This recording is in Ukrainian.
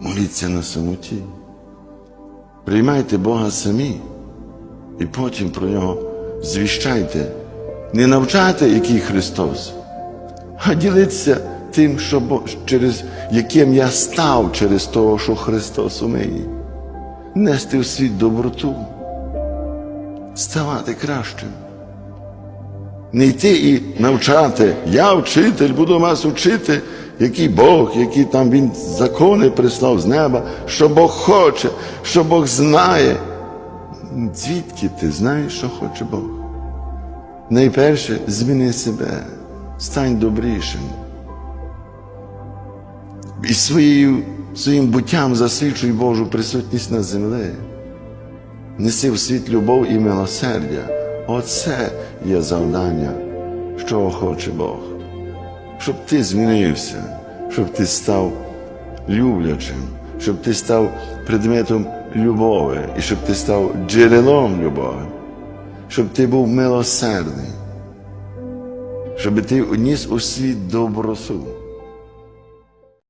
моліться на самоті. Приймайте Бога самі і потім про нього звіщайте. Не навчайте, який Христос, а ділитися тим, що Бо- через яким я став через того, що Христос у мені. Нести в світ доброту, ставати кращим. Не йти і навчати. Я вчитель, буду вас вчити, який Бог, які там Він закони прислав з неба, що Бог хоче, що Бог знає. Звідки ти знаєш, що хоче Бог? Найперше зміни себе, стань добрішим. І своєю, своїм буттям засвідчуй Божу присутність на землі. Неси в світ любов і милосердя. Оце є завдання, що хоче Бог. Щоб ти змінився, щоб ти став люблячим, щоб ти став предметом любові і щоб ти став джерелом любові, щоб ти був милосердний, щоб ти уніс у світ доброту.